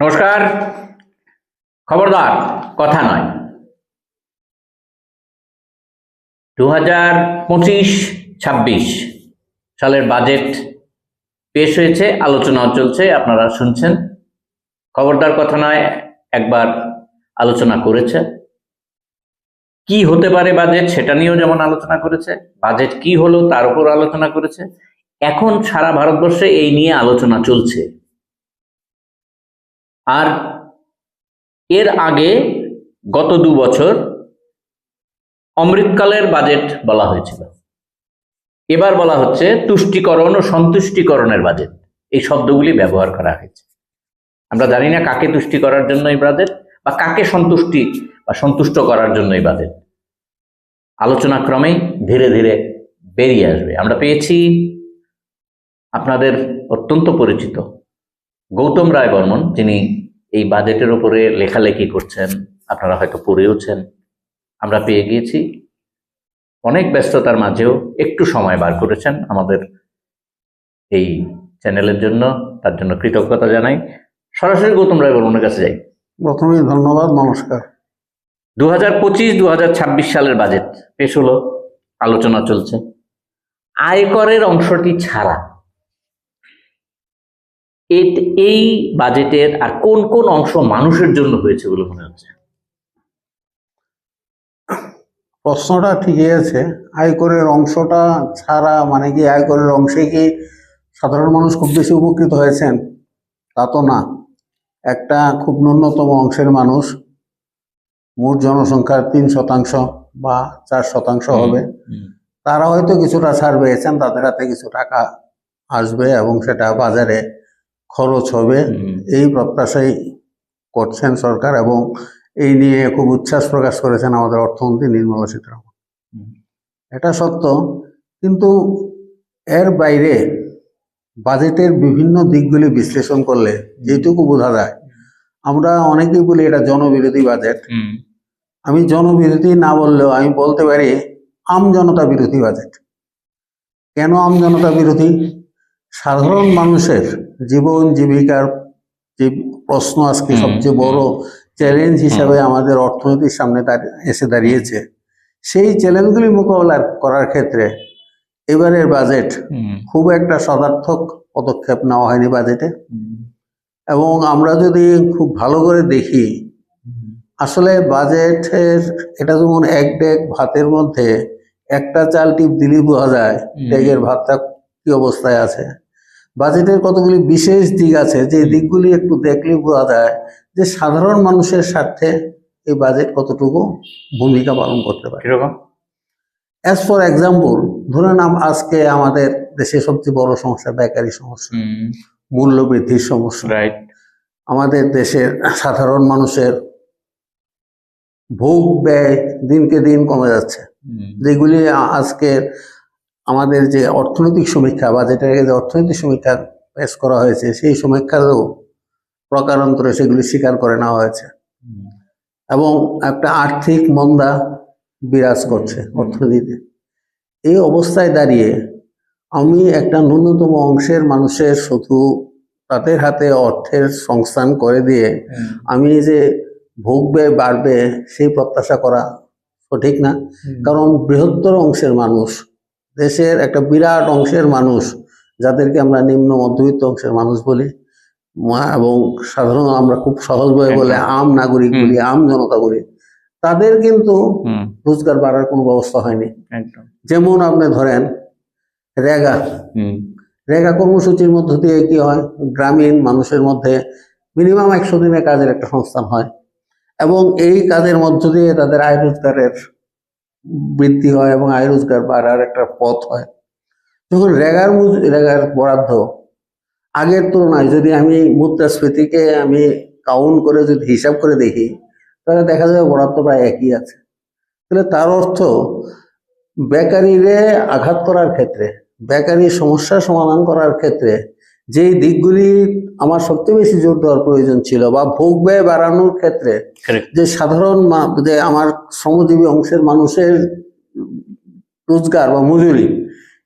নমস্কার। খবরদার, কথা নয়। দু হাজার পঁচিশ ছাব্বিশ সালের বাজেট পেশ হয়েছে আলোচনা চলছে, আপনারা শুনছেন। খবরদার, কথা নয়, একবার আলোচনা করেছে। কি হতে পারে বাজেট, সেটা নিয়েও যেমন আলোচনা করেছে, বাজেট কি হলো তার উপর আলোচনা করেছে। এখন সারা ভারতবর্ষে এই নিয়ে আলোচনা চলছে। আর এর আগে গত দু বছর অমৃতকালের বাজেট বলা হয়েছিল। এবার বলা হচ্ছে তুষ্টিকরণ ও সন্তুষ্টিকরণের বাজেট। এই শব্দগুলি ব্যবহার করা হয়েছে। আমরা জানি না কাকে তুষ্টি করার জন্য এই বাজেট বা কাকে সন্তুষ্টি বা সন্তুষ্ট করার জন্য এই বাজেট। আলোচনা ক্রমেই ধীরে ধীরে বেরিয়ে আসবে। আমরা পেয়েছি আপনাদের অত্যন্ত পরিচিত গৌতম রায় বর্মন যিনি এই বাজেটের উপরে লেখালেখি করছেন আপনারা হয়তো পড়েওছেন আমরা পেয়ে গিয়েছি। অনেক ব্যস্ততার মাঝেও একটু সময় বার করেছেন আমাদের এই চ্যানেলের জন্য তার জন্য কৃতজ্ঞতা জানাই। সরাসরি গৌতম রায় বর্মনের কাছে যাই। প্রথমেই ধন্যবাদ নমস্কার। দু হাজার পঁচিশ দু হাজার ছাব্বিশ সালের বাজেট পেশ হলো আলোচনা চলছে। আয়করের অংশটি ছাড়া এই বাজেটের আর কোন কোন অংশ মানুষের জন্য হয়েছে বলে মনে হচ্ছে? প্রশ্নটা ঠিকই আছে। আয়করের অংশটা ছাড়া মানে কি আয়করের অংশে কি সাধারণ মানুষ খুব বেশি উপকৃত হয়েছেন? তা তো না। একটা খুব ন্যূনতম অংশের মানুষ মোট জনসংখ্যার তিন শতাংশ বা চার শতাংশ হবে তারা হয়তো কিছুটা ছাড় পেয়েছেন তাদের হাতে কিছু টাকা আসবে এবং সেটা বাজারে খরচ হবে। এই প্রত্যাশাই করছেন সরকার এবং এই নিয়ে খুব উচ্ছ্বাস প্রকাশ করেছেন আমাদের অর্থমন্ত্রী নির্মলা সীতারামন। এটা সত্য কিন্তু এর বাইরে বাজেটের বিভিন্ন দিকগুলি বিশ্লেষণ করলে যেটুকু বোঝা যায় আমরা অনেকেই বলি এটা জনবিরোধী বাজেট। আমি জনবিরোধী না বললেও আমি বলতে পারি আম জনতা বিরোধী বাজেট। কেন আম জনতা বিরোধী? সাধারণ মানুষের জীবন জীবিকার যে প্রশ্ন আজকে সবচেয়ে বড় চ্যালেঞ্জ হিসাবে আমাদের অর্থনীতির সামনে এসে দাঁড়িয়েছে। সেই চ্যালেঞ্জগুলি মোকাবেলা করার ক্ষেত্রে এবারের বাজেট খুব একটা সদার্থক পদক্ষেপ নেওয়া হয়নি বাজেটে এবং আমরা যদি খুব ভালো করে দেখি আসলে বাজেটের এটা যেমন এক ডেক ভাতের মধ্যে একটা চাল টিপ দিলেই বোঝা যায়। ডেকের ভাতটা কি অবস্থায় আছে। বাজেটের কতগুলি বিশেষ দিক আছে যে দিকগুলি একটু দেখলে বোঝা যায় যে সাধারণ মানুষের স্বার্থে এই বাজেট কতটুকু ভূমিকা পালন করতে পারে। অ্যাজ ফর এক্সাম্পল ধরে নাম আজকে আমাদের দেশে সবচেয়ে বড় সমস্যা বেকারি সমস্যা মূল্য বৃদ্ধির সমস্যা। রাইট আমাদের দেশের সাধারণ মানুষের ভোগ ব্যয় দিনকে দিন কমে যাচ্ছে। যেগুলি আ- আজকে আমাদের যে অর্থনৈতিক সমীক্ষা বা আগে যে অর্থনৈতিক সমীক্ষা পেশ করা হয়েছে সেই সমীক্ষারও প্রকারান্তরে সেগুলি স্বীকার করে নেওয়া হয়েছে। এবং একটা আর্থিক মন্দা বিরাজ করছে অর্থনীতিতে। এই অবস্থায় দাঁড়িয়ে আমি একটা ন্যূনতম অংশের মানুষের শুধু তাদের হাতে অর্থের সংস্থান করে দিয়ে আমি যে ভোগ ব্যয় বাড়বে সেই প্রত্যাশা করা সঠিক না। কারণ বৃহত্তর অংশের মানুষ দেশের একটা বিরাট অংশের মানুষ যাদেরকে আমরা নিম্ন মধ্যবিত্ত অংশের মানুষ বলি এবং সাধারণ আমরা খুব সহজভাবে বলে আম নাগরিক বলি আম জনতা বলি তাদের কিন্তু রোজগার বাড়ার কোনো ব্যবস্থা হয়নি। যেমন আপনি ধরেন রেগা। রেগা কর্মসূচির মধ্য দিয়ে কি হয়? গ্রামীণ মানুষের মধ্যে মিনিমাম একশো দিনের কাজের একটা সংস্থান হয় এবং এই কাজের মধ্য দিয়ে তাদের আয় রোজগারের বৃদ্ধি হয় এবং আয় রোজগার বাড়ার একটা পথ হয়। যখন রেগার রেগার বরাদ্দ, আগের তুলনায় যদি আমি মুদ্রাস্ফীতিকে আমি কাউন্ট করে যদি হিসাব করে দেখি, তাহলে দেখা যাবে বরাদ্দ প্রায় একই আছে। তাহলে তার অর্থ বেকারিরে আঘাত করার ক্ষেত্রে বেকারি সমস্যা সমাধান করার ক্ষেত্রে যেই দিকগুলি আমার সবচেয়ে বেশি জোর দেওয়ার প্রয়োজন ছিল বা ভোগ ব্যয় বাড়ানোর ক্ষেত্রে যে সাধারণ যে আমার শ্রমজীবী অংশের মানুষের রোজগার বা মজুরি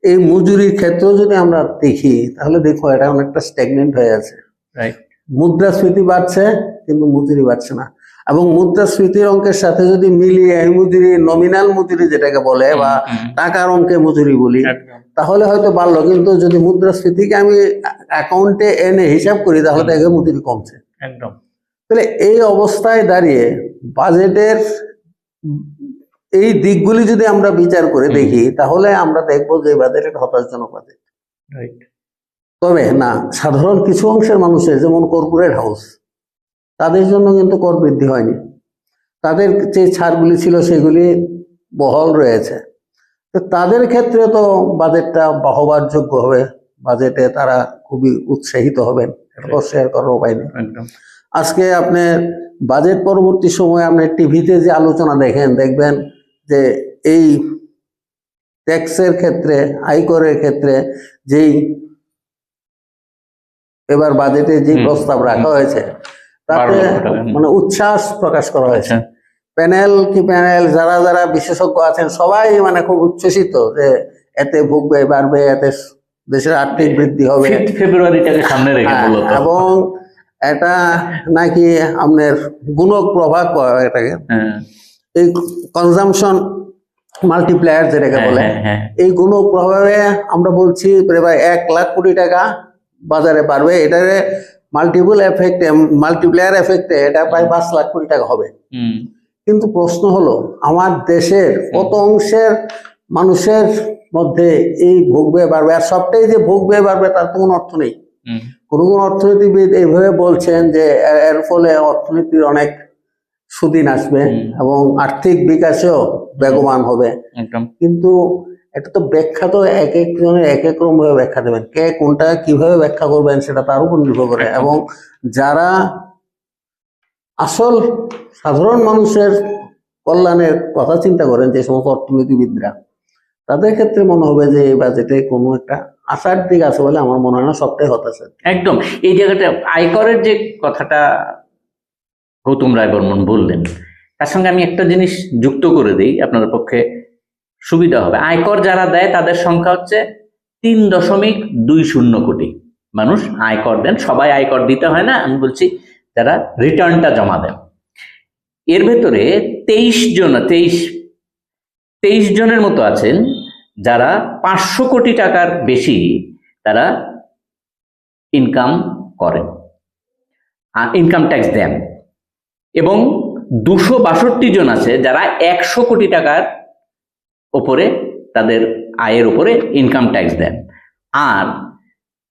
এই মজুরির ক্ষেত্রেও যদি আমরা দেখি তাহলে দেখো এটা অনেকটা স্ট্যাগনেন্ট হয়ে আছে। মুদ্রাস্ফীতি বাড়ছে কিন্তু মজুরি বাড়ছে না। এবং মুদ্রাস্ফীতির অঙ্কের সাথে যদি মিলিয়ে মজুরি নমিনাল মজুরি যেটাকে বলে বা টাকার অঙ্কে মজুরি বলি তাহলে হয়তো বাড়লো। কিন্তু যদি মুদ্রাস্ফীতিকে আমি অ্যাকাউন্টে এনে হিসাব করি তাহলে দেখে মজুরি কমছে। একদম। তাহলে এই অবস্থায় দাঁড়িয়ে বাজেটের এই দিকগুলি যদি আমরা বিচার করে দেখি তাহলে আমরা দেখব যে বাজেট একটা হতাশজনক বাজেট তবে না সাধারণ কিছু অংশের মানুষের যেমন কর্পোরেট হাউস তাদের জন্য কিন্তু কর বৃদ্ধি হয়নি। তাদের যে ছাড়গুলি ছিল সেগুলি বহল রয়েছে। তো তাদের ক্ষেত্রে তো বাজেটটা বাহবার যোগ্য হবে। বাজেটে তারা খুবই উৎসাহিত হবেন। এটা তো শেয়ার করার উপায় নেই। আজকে আপনি বাজেট পরবর্তী সময়ে আপনি টিভিতে যে আলোচনা দেখেন দেখবেন যে এই ট্যাক্সের ক্ষেত্রে আয়করের ক্ষেত্রে যেই এবার বাজেটে যে প্রস্তাব রাখা হয়েছে তাতে। মানে উচ্ছ্বাস প্রকাশ করা হয়েছে। আচ্ছা। প্যানেল কি প্যানেল যারা যারা বিশেষজ্ঞ আছেন সবাই মানে খুব উচ্ছ্বসিত যে এতে ভোগ ব্যয় বাড়বে এতে দেশের আর্থিক বৃদ্ধি হবে। ফেব্রুয়ারিটাকে সামনে রেখে হ্যাঁ, এবং এটা নাকি আপনার গুণক প্রভাব এটাকে। হ্যাঁ, এই কনজামশন মাল্টিপ্লায়ার যেটাকে হ্যাঁ, বলে হ্যাঁ, হ্যাঁ, এই গুণক প্রভাবে আমরা বলছি প্রায় এক লাখ কোটি টাকা বাজারে পারবে এটারে মাল্টিপল এফেক্টে মাল্টিপ্লায়ার এফেক্টে এটা প্রায় পাঁচ লাখ কোটি টাকা হবে। কিন্তু প্রশ্ন হলো আমার দেশের কত অংশের মানুষের মধ্যে এই ভোগ ব্যয় বাড়বে? আর সবটাই যে ভোগ ব্যয় বাড়বে তার তো কোনো অর্থ নেই। কোন কোন অর্থনীতিবিদ এইভাবে বলছেন যে এর ফলে অর্থনীতির অনেক সুদিন আসবে এবং আর্থিক বিকাশেও বেগবান হবে। কিন্তু এটা তো ব্যাখ্যা তো এক একজনের এক এক রকম ভাবে ব্যাখ্যা দেবেন। কে কোনটা কীভাবে ব্যাখ্যা করবেন সেটা তার উপর নির্ভর করে। এবং যারা আসল সাধারণ মানুষের কল্যাণের কথা চিন্তা করেন যে সমস্ত অর্থনীতিবিদরা তাদের ক্ষেত্রে মনে হবে যে এই বাজেটে কোনো একটা আশার দিক আছে বলে আমার মনে হয় না সবটাই হতাশা একদম। এই জায়গাটা আয়করের যে কথাটা গৌতম রায় বর্মন বললেন তার সঙ্গে আমি একটা জিনিস যুক্ত করে দিই আপনাদের পক্ষে। সুবিধা হবে। আয়কর যারা দেয়, তাদের সংখ্যা হচ্ছে তিন দশমিক দুই শূন্য কোটি মানুষ আয়কর দেন। সবাই আয়কর দিতে হয় না, আমি বলছি যারা রিটার্নটা জমা দেন। এর ভেতরে তেইশ জন, তেইশ তেইশ জনের মতো আছেন যারা পাঁচশো কোটি টাকার বেশি তারা ইনকাম করেন ইনকাম ট্যাক্স দেন। এবং দুশো বাষট্টি জন আছে যারা একশো কোটি টাকার ওপরে তাদের আয়ের উপরে ইনকাম ট্যাক্স দেন। আর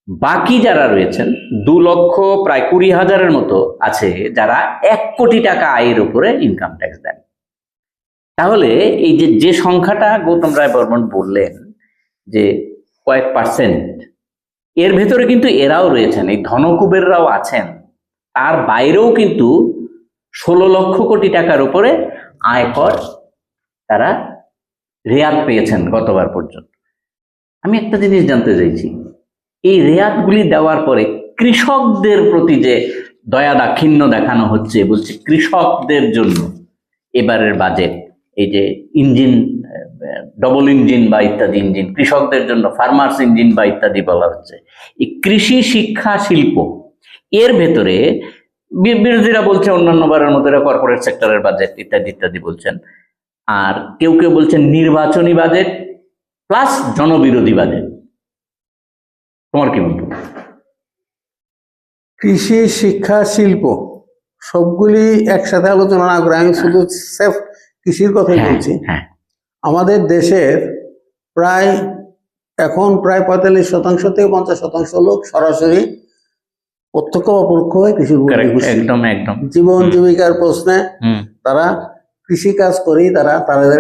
বাকি যারা রয়েছেন, দু লক্ষ, প্রায় কুড়ি হাজারের মতো আছে যারা এক কোটি টাকা আয়ের উপরে ইনকাম ট্যাক্স দেন। তাহলে এই যে যে সংখ্যাটা গৌতম রায় বর্মন বললেন যে কয়েক পার্সেন্ট এর ভেতরে কিন্তু এরাও রয়েছেন, এই ধনকুবেররাও আছেন। তার বাইরেও কিন্তু ষোলো লক্ষ কোটি টাকার উপরে আয়কর তারা রেয়াত পেয়েছেন গতবার পর্যন্ত। আমি একটা জিনিস জানতে চাইছি, এই রেয়াতগুলি দেওয়ার পরে কৃষকদের প্রতি যে দয়া দাক্ষিণ্য দেখানো হচ্ছে, বলছে কৃষকদের জন্য এবারের বাজেট এই যে ইঞ্জিন ডবল ইঞ্জিন বা ইত্যাদি ইঞ্জিন কৃষকদের জন্য ফার্মার্স ইঞ্জিন বা ইত্যাদি বলা হচ্ছে, এই কৃষি শিক্ষা শিল্প, এর ভেতরে বিরোধীরা বলছে অন্যান্য বারের মতো কর্পোরেট সেক্টরের বাজেট ইত্যাদি ইত্যাদি বলছেন। আর কেউ কেউ বলছেন নির্বাচনী বাজেট প্লাস জনবিরোধী বাজেট। তোমার কি মন্তব্য? কৃষি শিক্ষা শিল্প সবগুলি একসাথে আলোচনা না করে আমি শুধু সেফ কৃষির কথাই হ্যাঁ, বলছি। হ্যাঁ। আমাদের দেশের প্রায় এখন প্রায় পঁয়তাল্লিশ শতাংশ থেকে পঞ্চাশ শতাংশ লোক সরাসরি প্রত্যক্ষ বা পরোক্ষভাবে কৃষির উপর একদম একদম। জীবন জীবিকার প্রশ্নে তারা কৃষি কাজ করেই তারা তাদের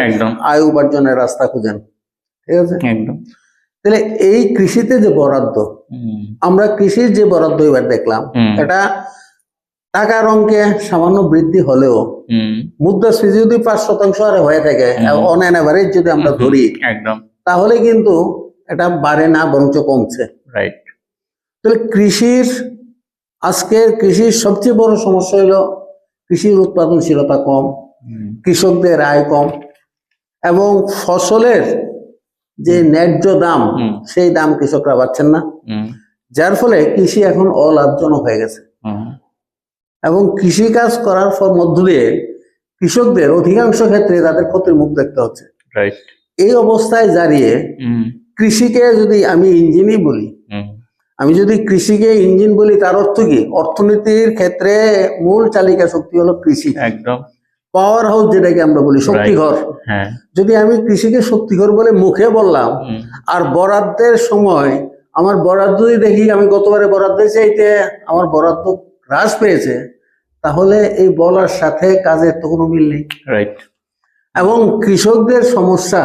আয় উপার্জনের রাস্তা খুঁজেন। ঠিক আছে? একদম। তাহলে এই কৃষিতে যে বরাদ্দ আমরা কৃষির যে বরাদ্দ এবার দেখলাম এটা টাকার অঙ্কে সামান্য বৃদ্ধি হলেও মুদ্রাস্ফীতি যদি পাঁচ শতাংশ আর হয়ে থাকে। অন অ্যান অ্যাভারেজ যদি আমরা ধরি একদম। তাহলে কিন্তু এটা বাড়ে না বরঞ্চ কমছে। রাইট তাহলে কৃষির আজকের কৃষির সবচেয়ে বড় সমস্যা হলো কৃষির উৎপাদনশীলতা কম। কৃষকদের আয় কম এবং ফসলের যে ন্যায্য দাম সেই দাম কৃষকরা পাচ্ছেন না। যার ফলে কৃষি এখন অলাভজনক হয়ে গেছে। এবং কৃষি কাজ করার ফল মধ্য দিয়ে কৃষকদের অধিকাংশ ক্ষেত্রে তাদের ক্ষতির মুখ দেখতে হচ্ছে। এই অবস্থায় দাঁড়িয়ে কৃষিকে যদি আমি ইঞ্জিনই বলি আমি যদি কৃষিকে ইঞ্জিন বলি তার অর্থ কি? অর্থনীতির ক্ষেত্রে মূল চালিকা শক্তি হলো কৃষি। একদম। পাওয়ার হাউস যেটাকে আমরা বলি শক্তিঘর। হ্যাঁ। যদি আমি কৃষিকে শক্তিঘর বলে মুখে বললাম আর বরাদ্দের সময় আমার বরাদ্দ যদি দেখি আমি গতবারে বরাদ্দ চাইতে আমার বরাদ্দ হ্রাস পেয়েছে তাহলে এই বলার সাথে কাজের তো কোনো মিল নেই। রাইট এবং কৃষকদের সমস্যা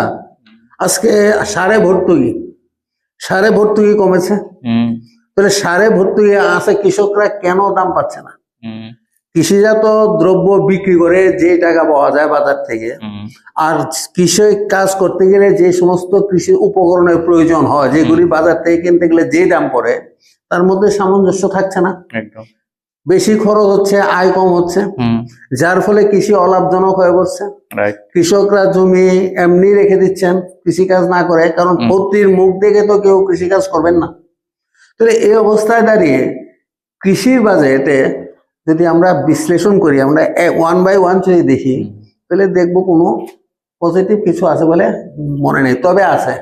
আজকে সারে ভর্তুকি। সারে ভর্তুকি কমেছে। তাহলে সারে ভর্তুকি আছে কৃষকরা কেন দাম পাচ্ছে না? কৃষিজাত দ্রব্য বিক্রি করে যে টাকা পাওয়া যায় বাজার থেকে আর কৃষি কাজ করতে গেলে যে সমস্ত কৃষি উপকরণের প্রয়োজন হয় যেগুলি বাজার থেকে কিনতে গেলে যে দাম পড়ে তার মধ্যে সামঞ্জস্য থাকছে না। বেশি খরচ হচ্ছে আয় কম হচ্ছে যার ফলে কৃষি অলাভজনক হয়ে পড়ছে। কৃষকরা জমি এমনি রেখে দিচ্ছেন কৃষিকাজ না করে কারণ ক্ষতির মুখ দেখে তো কেউ কৃষিকাজ করবেন না। তাহলে এই অবস্থায় দাঁড়িয়ে কৃষির বাজেটে যদি আমরা বিশ্লেষণ করি আমরা ওয়ান বাই ওয়ান যদি দেখি তাহলে দেখব কোনো পজিটিভ কিছু আছে বলে মনে নেই। তবে আছে।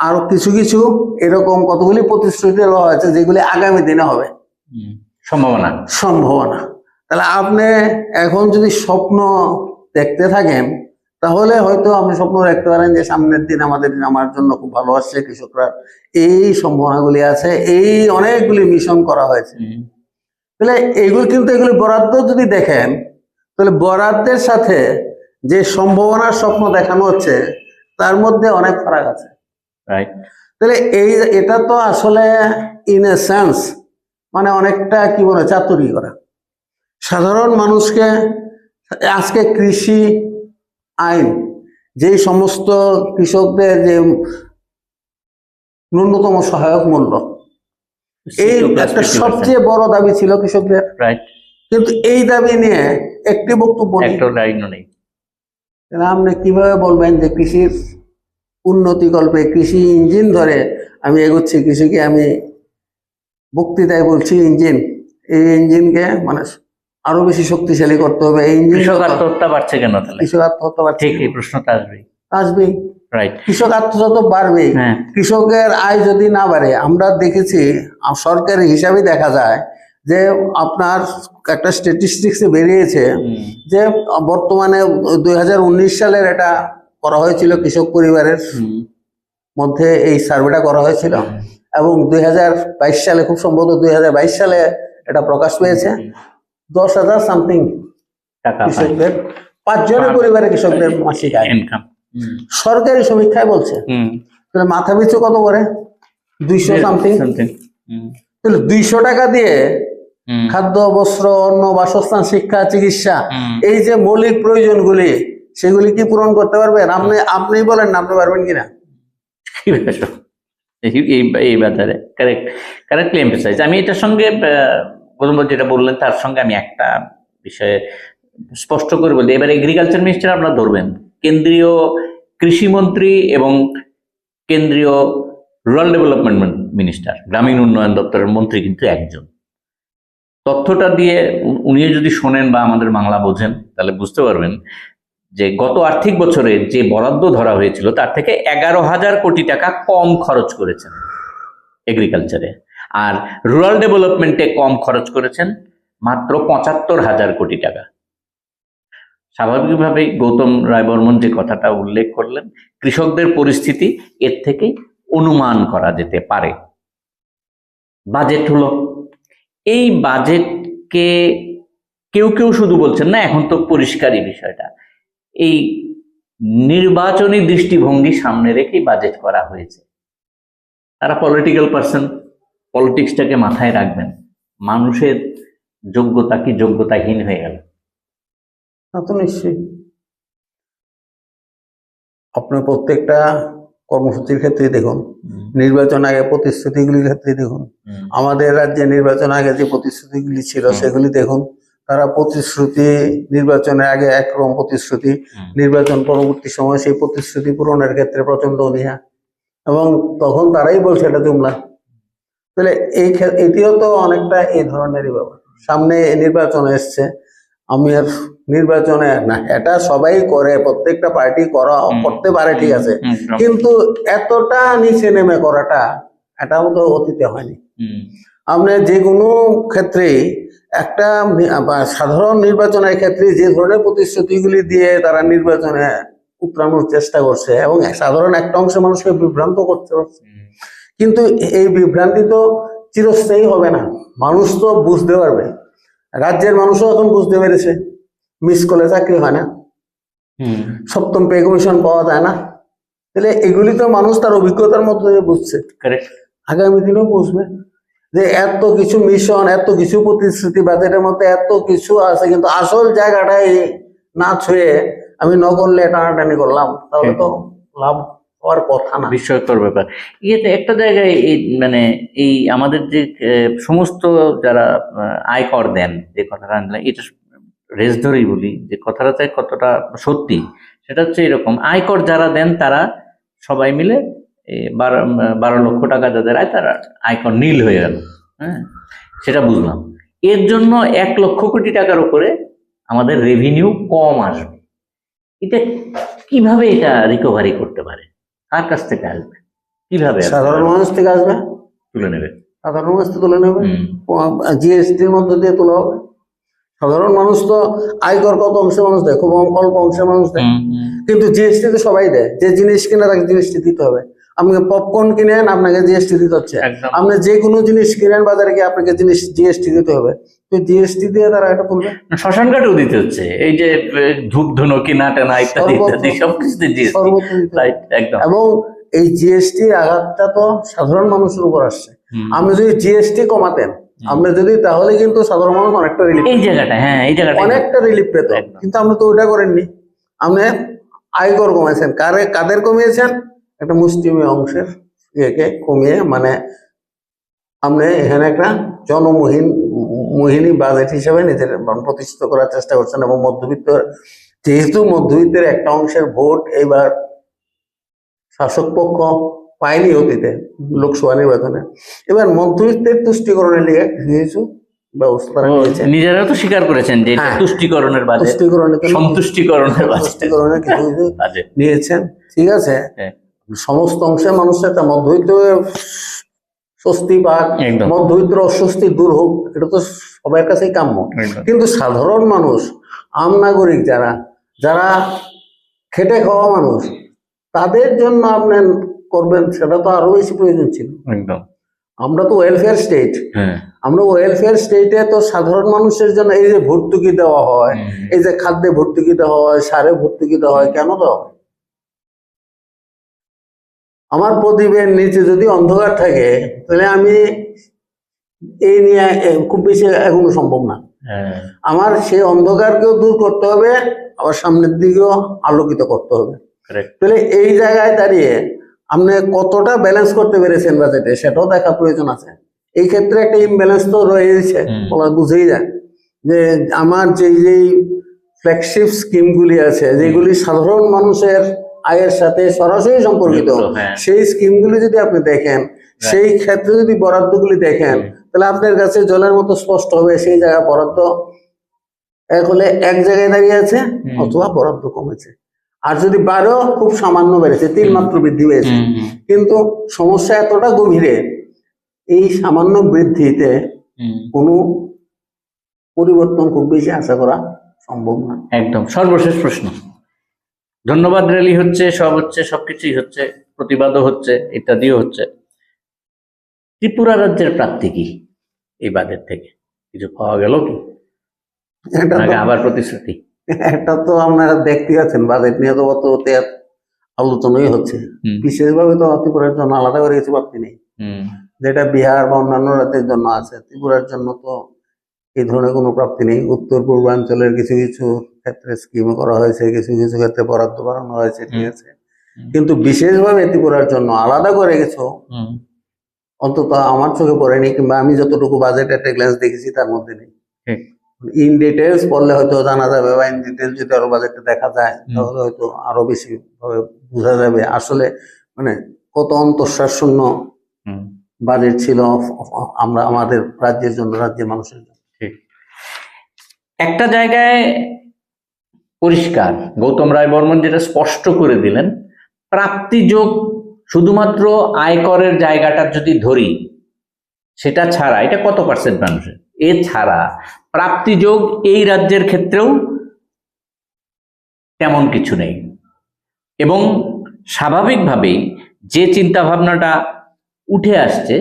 আরও কিছু কিছু এরকম কতগুলি প্রতিশ্রুতি দেওয়া হয়েছে যেগুলি আগামী দিনে হবে। সম্ভাবনা। সম্ভাবনা। তাহলে আপনি এখন যদি স্বপ্ন দেখতে থাকেন তাহলে হয়তো আপনি স্বপ্ন দেখতে পারেন যে সামনের দিন আমাদের দিন আমার জন্য খুব ভালো আসছে কৃষকরা এই সম্ভাবনাগুলি আছে এই অনেকগুলি মিশন করা হয়েছে। তাহলে এইগুলি কিন্তু এগুলি বরাদ্দ যদি দেখেন তাহলে বরাদ্দের সাথে যে সম্ভাবনার স্বপ্ন দেখানো হচ্ছে তার মধ্যে অনেক ফারাক আছে। রাইট তাহলে এই এটা তো আসলে ইন এ সেন্স মানে অনেকটা কি বলে চাতুরি করা। সাধারণ মানুষকে আজকে কৃষি আইন যে সমস্ত কৃষকদের যে ন্যূনতম সহায়ক মূল্য এই একটা সবচেয়ে বড় দাবি ছিল কৃষকদের। রাইট কিন্তু এই দাবি নিয়ে একটি বক্তব্য একটা লাইনও নেই। তাহলে আপনি কীভাবে বলবেন যে কৃষির উন্নতি কল্পে কৃষি ইঞ্জিন ধরে আমি এগোচ্ছি? কৃষিকে আমি বক্তৃতায় বলছি ইঞ্জিন। এই ইঞ্জিনকে মানে আরও বেশি শক্তিশালী করতে হবে। এই ইঞ্জিন কৃষক আত্মহত্যা বাড়ছে কেন তাহলে? কৃষক আত্মহত্যা বাড়ছে এই প্রশ্নটা আসবেই। আসবেই। কৃষক আত্মহত্যা বাড়বেই হ্যাঁ। কৃষকের আয় যদি না বাড়ে আমরা দেখেছি সরকারি হিসাবে দেখা যায় যে আপনার একটা স্ট্যাটিস্টিক্সে বেরিয়েছে যে বর্তমানে দুই হাজার উনিশ সালের এটা করা হয়েছিল কৃষক পরিবারের মধ্যে এই সার্ভেটা করা হয়েছিল এবং দুই হাজার বাইশ সালে খুব সম্ভবত দুই হাজার বাইশ সালে এটা প্রকাশ পেয়েছে। দশ হাজার সামথিং টাকা কৃষকদের পাঁচজনের পার- পরিবারে কৃষকদের মাসিক আয়। ইনকাম সরকারি সমীক্ষায় বলছে। তাহলে মাথা পিছু কত করে? দুইশো সামথিং তাহলে দুইশো টাকা দিয়ে খাদ্য বস্ত্র অন্ন বাসস্থান শিক্ষা চিকিৎসা এই যে মৌলিক প্রয়োজনগুলি সেগুলি কি পূরণ করতে পারবেন? আপনি আপনি বলেন না আপনি পারবেন কিনা? এই এই বাজারে কারেক্ট কারেক্টলি এমফেসাইজ আমি এটার সঙ্গে যেটা বললেন তার সঙ্গে আমি একটা বিষয়ে স্পষ্ট করে বলি। এবার এগ্রিকালচার মিনিস্টার আপনারা ধরবেন। কেন্দ্রীয় কৃষিমন্ত্রী এবং কেন্দ্রীয় রুরাল ডেভেলপমেন্ট মিনিস্টার, গ্রামীণ উন্নয়ন দপ্তরের মন্ত্রী কিন্তু একজন। তথ্যটা দিয়ে উ- উনিও যদি শোনেন বা আমাদের বাংলা বোঝেন, তাহলে বুঝতে পারবেন যে গত আর্থিক বছরে যে বরাদ্দ ধরা হয়েছিল, তার থেকে এগারো হাজার কোটি টাকা কম খরচ করেছেন এগ্রিকালচারে আর রুরাল ডেভেলপমেন্টে কম খরচ করেছেন মাত্র পঁচাত্তর হাজার কোটি টাকা। স্বাভাবিকভাবেই গৌতম রায় বর্মন যে কথাটা উল্লেখ করলেন, কৃষকদের পরিস্থিতি এর থেকে অনুমান করা যেতে পারে। বাজেট হলো। এই বাজেটকে কেউ কেউ শুধু বলছেন, না, এখন তো পরিষ্কারই বিষয়টা। এই নির্বাচনী দৃষ্টিভঙ্গি সামনে রেখেই বাজেট করা হয়েছে। তারা পলিটিক্যাল পার্সন পলিটিক্সটাকে মাথায় রাখবেন। মানুষের যোগ্যতা কি যোগ্যতাহীন হয়ে গেল? তা তো নিশ্চয়ই। আপনার প্রত্যেকটা কর্মসূচির ক্ষেত্রে দেখুন নির্বাচন আগে প্রতিশ্রুতিগুলির ক্ষেত্রে দেখুন। আমাদের রাজ্যে নির্বাচন আগে যে প্রতিশ্রুতিগুলি ছিল সেগুলি দেখুন তারা প্রতিশ্রুতি নির্বাচনের আগে একরকম প্রতিশ্রুতি নির্বাচন পরবর্তী সময় সেই প্রতিশ্রুতি পূরণের ক্ষেত্রে প্রচণ্ড অনীহা। এবং তখন তারাই বলছে এটা জুমলা। তাহলে এই ক্ষে- এটিও তো অনেকটা এই ধরনেরই ব্যাপার। সামনে নির্বাচন এসছে আমি আর নির্বাচনে না এটা সবাই করে প্রত্যেকটা পার্টি করা করতে পারে ঠিক আছে। কিন্তু এতটা নিচে নেমে করাটা এটাও তো অতীতে হয়নি। আপনি যে কোনো ক্ষেত্রেই একটা সাধারণ নির্বাচনের ক্ষেত্রে যে ধরনের প্রতিশ্রুতিগুলি দিয়ে তারা নির্বাচনে উতরানোর চেষ্টা করছে এবং সাধারণ একটা অংশ মানুষকে বিভ্রান্ত করতে পারছে। কিন্তু এই বিভ্রান্তি তো চিরস্থায়ী হবে না। মানুষ তো বুঝতে পারবে। রাজ্যের মানুষও এখন বুঝতে পেরেছে। মিস করলে চাকরি হয় না? সপ্তম পে কমিশন পাওয়া যায় না। তাহলে এগুলি তো মানুষ তার অভিজ্ঞতার মধ্যে দিয়ে বুঝছে। আগামী দিনেও বুঝবে যে এত কিছু মিশন এত কিছু প্রতিশ্রুতি বাজেটের মধ্যে এত কিছু আছে কিন্তু আসল জায়গাটাই না ছুঁয়ে আমি ন করলে টানাটানি করলাম। তাহলে তো লাভ হওয়ার কথা না। বিস্ময়কর ব্যাপার। ইয়েতে একটা জায়গায় এই মানে এই আমাদের যে সমস্ত যারা আয়কর দেন যে কথাটা আনলাম এটা রেস ধরেই বলি যে কথাটা চাই কতটা সত্যি সেটা হচ্ছে এরকম। আয়কর যারা দেন তারা সবাই মিলে বারো বারো লক্ষ টাকা যাদের আয় তারা আয়কর নীল হয়ে গেল। হ্যাঁ সেটা বুঝলাম। এর জন্য এক লক্ষ কোটি টাকার উপরে আমাদের রেভিনিউ কম আসবে। এটা কীভাবে এটা রিকভারি করতে পারে? কার কাছ থেকে আসবে? কীভাবে সাধারণ মানুষ থেকে আসবে? তুলে নেবে। সাধারণ মানুষ থেকে তুলে নেবে? জিএসটির মধ্যে দিয়ে তোলা হবে? সাধারণ মানুষ তো আয়কর কত অংশের মানুষ দেয়? খুব অল্প অংশের মানুষ দেয়। কিন্তু জিএসটি তো সবাই দেয়। যে জিনিস কিনে তাকে জিএসটি দিতে হবে। আপনি পপকর্ন কিনেন আপনাকে জিএসটি দিতে হচ্ছে। আপনি যে কোনো জিনিস কিনেন বাজারে গিয়ে আপনাকে জিনিস জিএসটি দিতে হবে। তো জিএসটি দিয়ে তারা এটা শ্মশান ঘাটেও দিতে হচ্ছে। এই যে আহ, ধূপ ধুনো কিনা টানা ইত্যাদি ইত্যাদি সবকিছুতে জিএসটি সর্বত্র দিতে হবে। রাইট একদম। এবং এই জিএসটি আঘাতটা তো সাধারণ মানুষের উপর আসছে। আপনি যদি জিএসটি কমাতেন আপনি যদি তাহলে কিন্তু সাধারণ মানুষ অনেকটা রিলিফ এই জায়গাটা হ্যাঁ এই জায়গাটা অনেকটা রিলিফ পেত। কিন্তু আপনি তো ওটা করেননি। আপনি আয়কর কমিয়েছেন কারে কাদের কমিয়েছেন? একটা মুসলিমী অংশের ইয়েকে কমিয়ে মানে আপনি এখানে একটা জনমহীন মোহিনী বাজেট হিসেবে নিজের প্রতিষ্ঠিত করার চেষ্টা করছেন এবং মধ্যবিত্ত যেহেতু মধ্যবিত্তের একটা অংশের ভোট এবার শাসক পক্ষ পায়নি অতীতে লোকসভা নির্বাচনে। এবার মধ্যবিত্তের তুষ্টিকরণের লিগে কিছু ব্যবস্থা তো স্বীকার করেছেন যে হ্যাঁ। তুষ্টিকরণের বাজেট তুষ্টিকরণের সন্তুষ্টিকরণের বাজেট তুষ্টিকরণের কিছু কিছু নিয়েছেন ঠিক আছে? হ্যাঁ। সমস্ত মানুষের একটা মধ্যবিত্ত স্বস্তি মধ্যবিত্তের অস্বস্তি দূর হোক এটা তো সবার কাছেই কাম্য। কিন্তু সাধারণ মানুষ আম নাগরিক যারা যারা খেটে খাওয়া মানুষ তাদের জন্য আপনি করবেন সেটা তো আরও বেশি প্রয়োজন ছিল। একদম। আমরা তো ওয়েলফেয়ার স্টেট হ্যাঁ। আমরা ওয়েলফেয়ার স্টেটে তো সাধারণ মানুষের জন্য এই যে ভর্তুকি দেওয়া হয় এই যে খাদ্যে ভর্তুকি দেওয়া হয় সারে ভর্তুকি দেওয়া হয় কেন দেওয়া হয়? আমার প্রদীপের নিচে যদি অন্ধকার থাকে তাহলে আমি এই নিয়ে খুব বেশি এখনও সম্ভব না। হ্যাঁ। আমার সেই অন্ধকারকেও দূর করতে হবে আবার সামনের দিকেও আলোকিত করতে হবে। তাহলে এই জায়গায় দাঁড়িয়ে আপনি কতটা ব্যালেন্স করতে পেরেছেন বাজেটে সেটাও দেখা প্রয়োজন আছে। এই ক্ষেত্রে একটা ইমব্যালেন্স তো রয়েছে বলা বুঝেই যায়। যে আমার যেই যেই ফ্ল্যাগশিপ স্কিমগুলি আছে যেগুলি সাধারণ মানুষের আয়ের সাথে সরাসরি সম্পর্কিত হ্যাঁ। সেই স্কিমগুলি যদি আপনি দেখেন সেই ক্ষেত্রে যদি বরাদ্দগুলি দেখেন তাহলে আপনার কাছে জলের মতো স্পষ্ট হবে সেই জায়গায় বরাদ্দ। এক হলে এক জায়গায় দাঁড়িয়ে আছে অথবা বরাদ্দ কমেছে। আর যদি বারো খুব সামান্য বেড়েছে তিন মাত্র বৃদ্ধি হুম, কিন্তু সমস্যা এতটা গভীরে এই সামান্য বৃদ্ধিতে। কোনো পরিবর্তন খুব বেশি আশা করা সম্ভব না। একদম। সর্বশেষ প্রশ্ন। ধন্যবাদ র্যালি হচ্ছে সব হচ্ছে সবকিছুই হচ্ছে প্রতিবাদও হচ্ছে ইত্যাদিও হচ্ছে। ত্রিপুরা রাজ্যের প্রাপ্তি কি এই বাজেট থেকে? কিছু পাওয়া গেল কি? আবার প্রতিশ্রুতি? এটা তো আপনারা দেখতে পাচ্ছেন বাজেট নিয়ে তো অত আলোচনাই হচ্ছে বিশেষভাবে তো ত্রিপুরার জন্য আলাদা করে কিছু প্রাপ্তি নেই। যেটা বিহার বা অন্যান্য রাজ্যের জন্য আছে ত্রিপুরার জন্য তো এই ধরনের কোনো প্রাপ্তি নেই। উত্তর পূর্বাঞ্চলের কিছু কিছু ক্ষেত্রে স্কিম করা হয়েছে কিছু কিছু ক্ষেত্রে বরাদ্দ বাড়ানো হয়েছে ঠিক আছে। কিন্তু বিশেষভাবে ত্রিপুরার জন্য আলাদা করে কিছু অন্তত আমার চোখে পড়েনি কিংবা আমি যতটুকু বাজেট একটা গ্ল্যান্স দেখেছি তার মধ্যে নেই। ইন ডিটেলস পড়লে হয়তো জানা যাবে বা ইন ডিটেলস যদি আরও বাজেটটা দেখা যায় তাহলে হয়তো আরও বেশি ভাবে বোঝা যাবে। আসলে মানে কত অন্তঃশ্বাস শূন্য বাজেট ছিল আমরা আমাদের রাজ্যের জন্য রাজ্যের মানুষের জন্য। একটা জায়গায় পরিষ্কার গৌতম রায় বর্মন যেটা স্পষ্ট করে দিলেন প্রাপ্তিযোগ শুধুমাত্র আয়করের জায়গাটা যদি ধরি সেটা ছাড়া এটা কত পার্সেন্ট মানুষের? এ ছাড়া প্রাপ্তিযোগ এই রাজ্যের ক্ষেত্রেও তেমন কিছু নেই। এবং স্বাভাবিকভাবেই যে চিন্তা ভাবনাটা উঠে আসছে,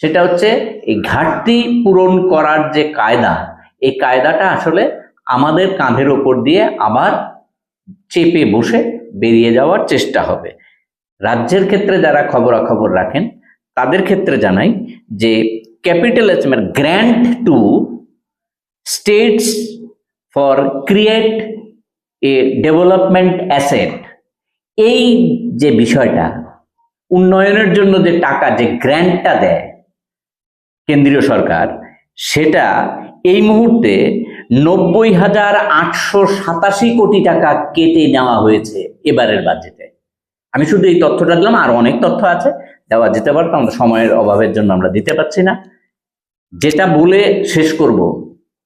সেটা হচ্ছে এই ঘাটতি পূরণ করার যে কায়দা, এই কায়দাটা আসলে আমাদের কাঁধের ওপর দিয়ে আবার চেপে বসে বেরিয়ে যাওয়ার চেষ্টা হবে। রাজ্যের ক্ষেত্রে যারা খবরাখবর রাখেন, তাদের ক্ষেত্রে জানাই যে ক্যাপিটাল মানে grant to states for create a development asset এই যে বিষয়টা, উন্নয়নের জন্য যে টাকা, যে গ্র্যান্টটা দেয় কেন্দ্রীয় সরকার, সেটা এই মুহূর্তে নব্বই হাজার আটশো সাতাশি কোটি টাকা কেটে নেওয়া হয়েছে এবারের বাজেটে আমি শুধু এই তথ্যটা দিলাম, আর অনেক তথ্য আছে। দেওয়া যেতে পারতো আমাদের সময়ের অভাবের জন্য আমরা দিতে পারছি না। যেটা বলে শেষ করব,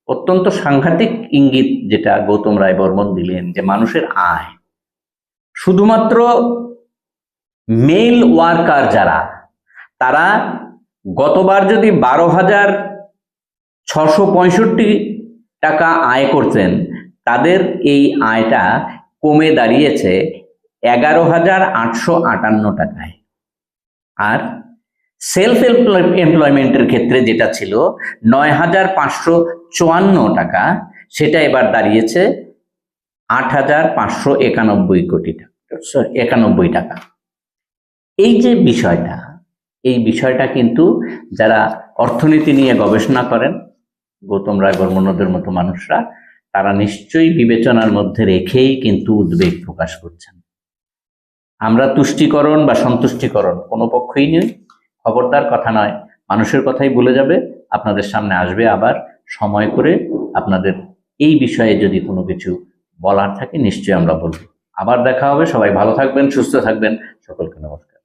অত্যন্ত সাংঘাতিক ইঙ্গিত যেটা গৌতম রায় বর্মন দিলেন যে মানুষের আয়। শুধুমাত্র মেল ওয়ার্কার যারা, তারা গতবার যদি বারো হাজার ছশো পঁয়ষট্টি টাকা আয় করতেন, তাদের এই আয়টা কমে দাঁড়িয়েছে এগারো হাজার আটশো আটান্ন টাকায়। আর সেলফ এমপ্লয়মেন্টের ক্ষেত্রে যেটা ছিল নয় হাজার পাঁচশো চুয়ান্ন টাকা, সেটা এবার দাঁড়িয়েছে আট হাজার পাঁচশো একানব্বই কোটি টাকা একানব্বই টাকা। এই যে বিষয়টা, এই বিষয়টা কিন্তু যারা অর্থনীতি নিয়ে গবেষণা করেন, গৌতম রায় বর্মনদের মতো মানুষরা, তারা নিশ্চয়ই বিবেচনার মধ্যে রেখেই কিন্তু উদ্বেগ প্রকাশ করছেন। আমরা তুষ্টিকরণ বা সন্তুষ্টিকরণ, কোনো পক্ষই নেই। খবরদার কথা নয়। মানুষের কথাই বলে যাবে, আপনাদের সামনে আসবে আবার সময় করে আপনাদের এই বিষয়ে যদি কোনো কিছু বলার থাকে, নিশ্চয়ই আমরা বলব। আবার দেখা হবে। সবাই ভালো থাকবেন, সুস্থ থাকবেন। সকলকে নমস্কার।